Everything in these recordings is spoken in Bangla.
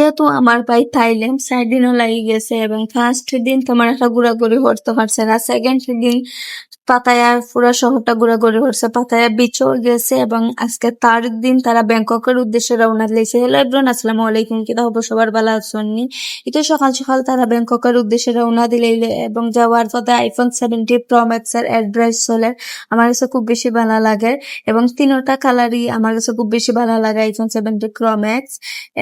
যেহেতু আমার ভাই থাইল্যান্ড চার দিনও লাগি গেছে এবং ফার্স্ট দিন তোমার একটা ঘোরাঘুরি করতে পারছে না সেকেন্ড দিন পাতায়া পুরো শহরটা ঘোরাঘুরি করছে পাতায়া বিচও গেছে এবং আজকে তার দিন তারা ব্যাংককের উদ্দেশ্যে রওনা দিয়েছে। হ্যালো এভরিওয়ান, আসসালামু আলাইকুম। কিতা হব সবার ভালো আছেননি এটা সকাল সকাল তারা ব্যাংককের উদ্দেশ্যে রওনা দিলে এবং যাওয়ার পথে আইফোন সেভেন্টি প্রো ম্যাক্স এর অ্যাড্রেস চলে। আমার কাছে খুব বেশি ভালো লাগে এবং তিনোটা কালারই আমার কাছে খুব বেশি ভালো লাগে আইফোন সেভেন্টি প্রো ম্যাক্স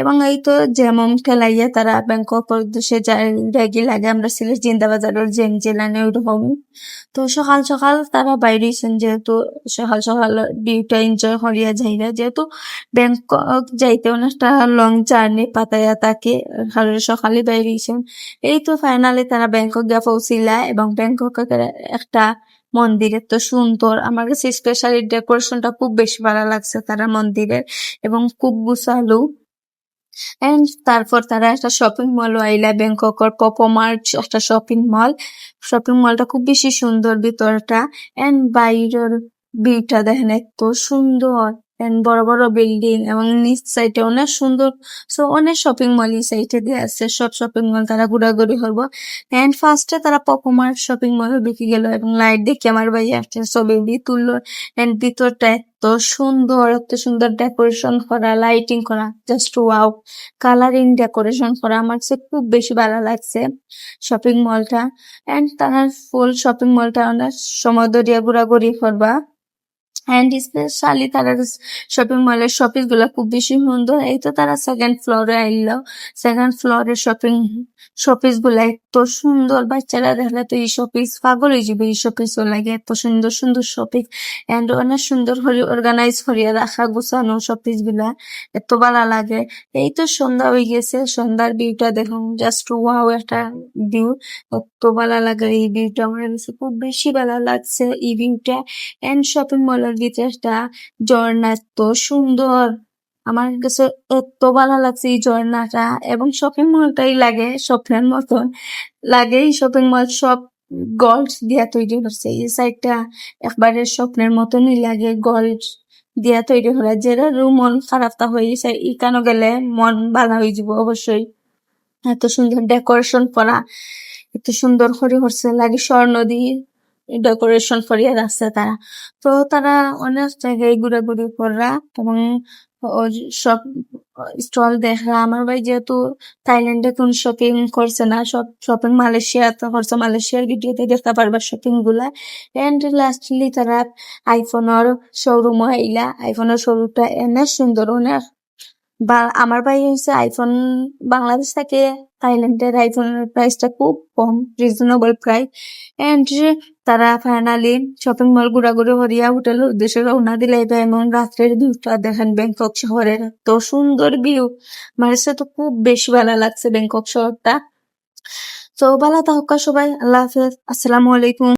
এবং এই তো যেমন খেলাইয়া তারা ব্যাংককের উদ্দেশ্যে যায় রেগি লাগে, আমরা সিলেট জিন্দাবাজারের জেং জেলানে ওইরকম তো সকাল সকাল তারা বাইরেছেন যেহেতু সকাল সকাল ভিউটা এনজয় করিয়া যাইরা যেহেতু ব্যাংকক যাইতে অনেকটা লং জার্নি পাতায়া তাকে সকালে বাইরেছেন এই তো ফাইনালি তারা ব্যাংকক গিয়ে পৌঁছিলা এবং ব্যাংককের একটা মন্দিরের তো সুন্দর। আমার কাছে স্পেশালি ডেকোরেশনটা খুব বেশি ভালো লাগছে তারা মন্দিরের এবং খুব গুছালো। এন্ড তারপর তারা একটা শপিং মল আইলা ব্যাংককের পপমার্ট একটা শপিং মল শপিং মলটা খুব বেশি সুন্দর ভিতরটা। এন্ড বাইরের ভিউটা দেখেন এত সুন্দর। এন্ড বড় বড় বিল্ডিং এবং নিচ সাইডে অনেক সুন্দর সো অনেক শপিং মল এই সাইডে দিয়ে আছে। সব শপিং মল তারা ঘোরাঘুরি করব। এন্ড ফার্স্টে তারা পপমার্ট শপিং মল ঢুকে গেল এবং লাইট দেখে আমার ভাই একটা ছবি দিয়ে তুললো। এন্ড ভিতরটা এত সুন্দর এত সুন্দর ডেকোরেশন করা লাইটিং করা জাস্ট ওয়াও কালারিং ডেকোরেশন করা আমার কাছে খুব বেশি ভালো লাগছে শপিং মলটা এন্ড তারা ফুল শপিং মলটা অনেক সময় ধরিয়া ঘোরাঘুরি করবা। অ্যান্ড স্পেশালি তারা শপিং মলের শপিংগুলা খুব বেশি সুন্দর, এই তো তারা সেকেন্ড ফ্লোরে আইলো। সেকেন্ড ফ্লোরে শপিং শপিসগুলা এত সুন্দর, বাচ্চারা দেখলে তো এই শপিস পাগল হয়ে যাবে এই শপিস লাগে, এত সুন্দর সুন্দর শপিস অ্যান্ড অনেক সুন্দর হরি অর্গানাইজ করিয়া রাখা, গুছানো শপিসগুলা, এত ভালো লাগে। এই তো সন্ধ্যা হয়ে গেছে, সন্ধ্যার ভিউটা দেখুন জাস্ট ওয়াও একটা ভিউ এত ভালো লাগে এই ভিউটা আমার খুব বেশি ভালো লাগছে এই ভিউটা এন্ড শপিং মলের ভিতরটা ঝর্ণা এত সুন্দর। আমার কাছে এত ভালো লাগছে এই ঝর্ণাটা এবং শপিং মলটাই লাগে, স্বপ্নের মতন। লাগে এই শপিং মল সব গোল্ড দিয়া তৈরি করছে এই সাইডটা একবারে স্বপ্নের মতনই লাগে গোল্ড দিয়া তৈরি করা যেটা মন খারাপটা হয়ে গেছে ইকানো গেলে মন ভালো হয়ে যাব অবশ্যই। এত সুন্দর ডেকোরেশন করা, এত সুন্দর করে করছে লাগে স্বর্ণ দিয়ে। ডেকোরেশন করিয়া রাখছে তারা। তো তারা অনেক জায়গায় ঘুরাঘুরি করা এবং সব স্টল দেখা আমার ভাই যেহেতু থাইল্যান্ডে কোন শপিং করছে না, সব শপিং মালয়েশিয়া তো করছে। মালয়েশিয়ার ভিডিওতে দেখতে পারবা শপিংগুলা। এন্ড লাস্টলি তারা আইফোনের শোরুম আইলা। আইফোনের শোরুমটা এনে সুন্দর, অনেক বা আমার ভাই হচ্ছে আইফোন বাংলাদেশ থেকে থাইল্যান্ডের আইফোনের প্রাইসটা খুব কম রিজনেবল প্রাইস এন্ড তারা ফাইনালি শপিং মল ঘুরাঘুরি হরিয়া হোটেল উদ্দেশ্যে রওনা দিলে। এমন রাত্রের ভিউটা দেখেন ব্যাংকক শহরের তো সুন্দর ভিউ আমার তো খুব বেশি ভালো লাগছে ব্যাংকক শহরটা। তো ভালো থাকা সবাই, আল্লাহ হাফেজ। আসসালামু আলাইকুম।